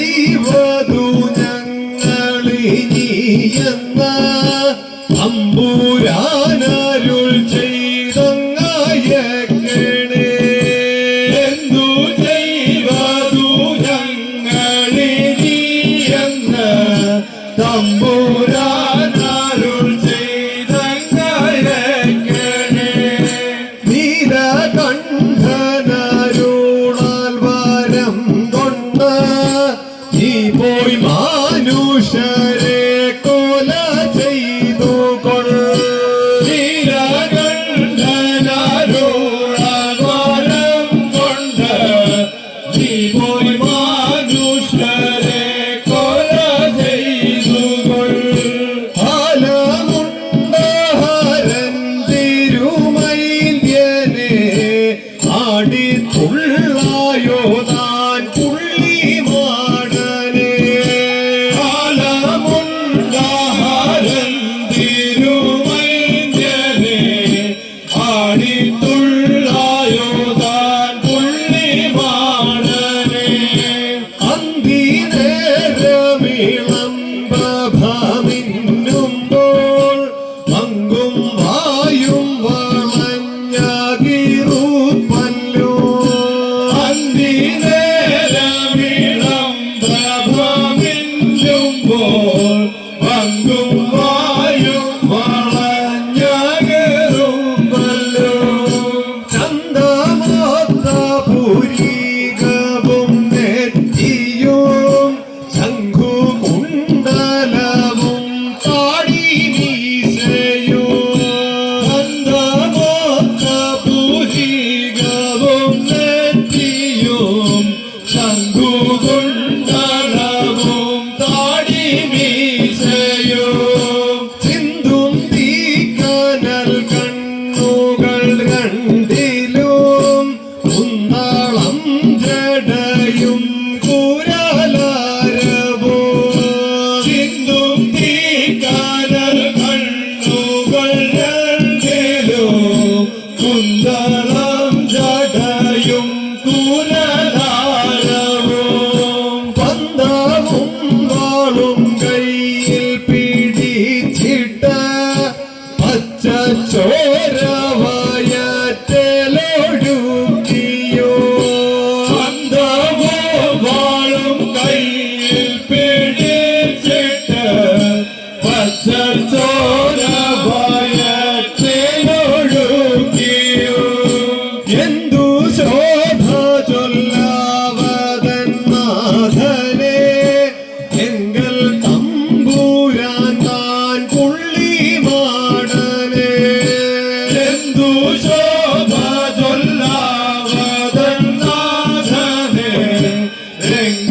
ചെയ്വതു ഞങ്ങളിനി എന്ന? അമ്പൂരാനരുൾ ചെയ്തങ്ങയക്കണേ. എന്തു ചെയ്വതു ഞങ്ങളിനി എന്ന? തമ്പൂരാ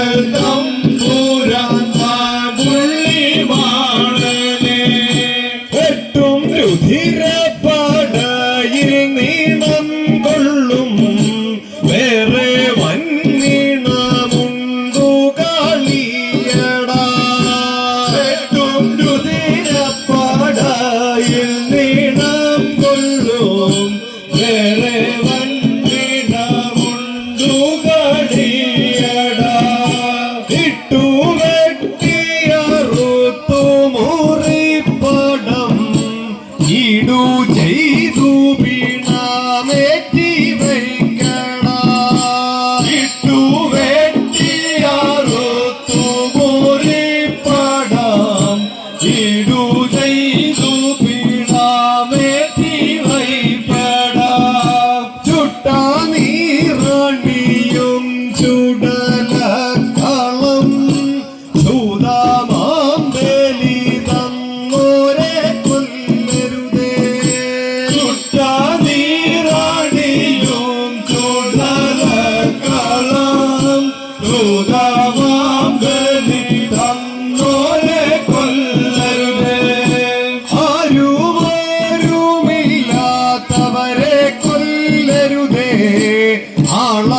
Kaldam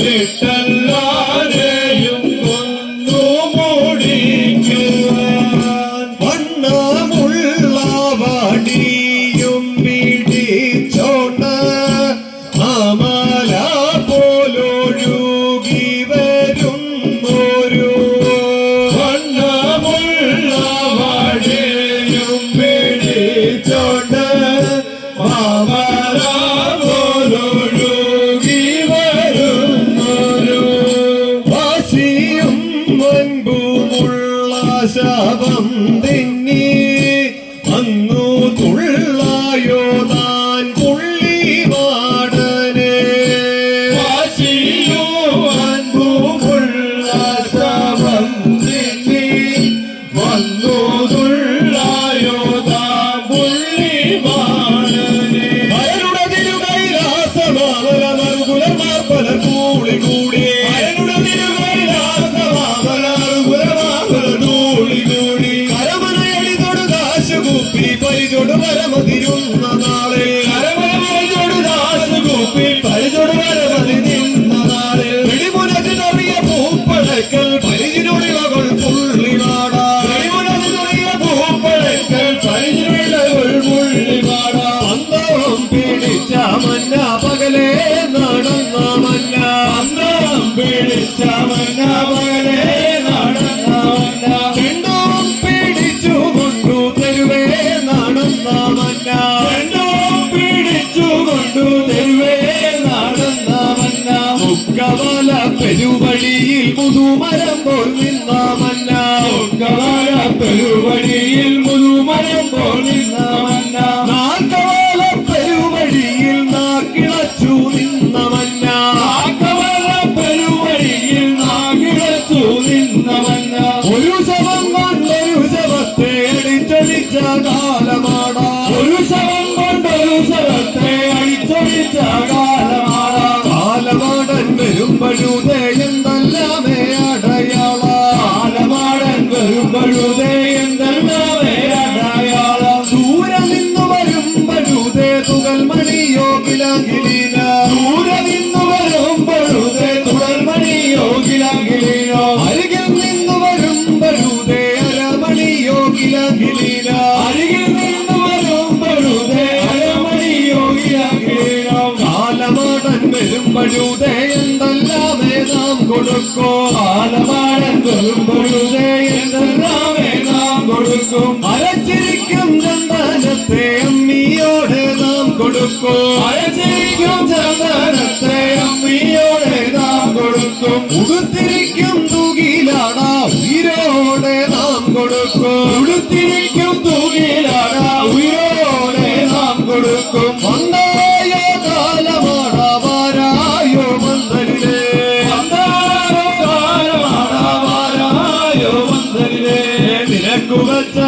చిట్టల్లో പരിചൊടുവരമതിരുന്ന നാളിൽ. അരവരമരചൊടു ദാസു കൂപ്പി പരിചൊടുവരമതി നിന്ന നാളിൽ വെളിമുനത്തിനറിയ പൂപ്പടക്കൽ പരിചിരുളിവകൾ പുള്ളി നാടാ വെളിമുനത്തിനറിയ പൂപ്പടക്കൽ പരിചിരുളിവകൾ പുള്ളി നാടാ അന്തോളം പീഡിച്ച മന്ന പകലേ നടന്ന മന്ന അന്തോളം പീഡിച്ച മന്ന പെരുവഴിയിൽ മുഴുവനം പോലിന്നവന്ന നാക്കവാല പെരുവഴിയിൽ നാക്കിളച്ചു നിന്നവന്ന നാക്കവാല പെരുവഴിയിൽ നാക്കിളച്ചു നിന്നവന്ന ഒരു ശവം കൊണ്ട് ഒരു ശവത്തെ അടിച്ചടിച്ച കാലമാണ് ഒരു ശവം കൊണ്ട് ഒരു ശവത്തെ അടിച്ചടിച്ച കാലമാണ് കാലമാടൻ വരുമ്പഴൂതേ വരുമ്പഴുതേ എന്തെല്ലാമേ നാം കൊടുക്കോ? കാലമാടൻ വരുമ്പഴുതേ എന്തെല്ലാമേ നാം കൊടുക്കും? അരച്ചിരിക്കും ചന്ദനത്തെ അമ്മിയോടെ നാം കൊടുക്കോ? അരച്ചിരിക്കും ചന്ദനത്തെ അമ്മിയോടെ നാം കൊടുക്കും. ഉടുത്തിരിക്കും നിനക്കു വെച്ച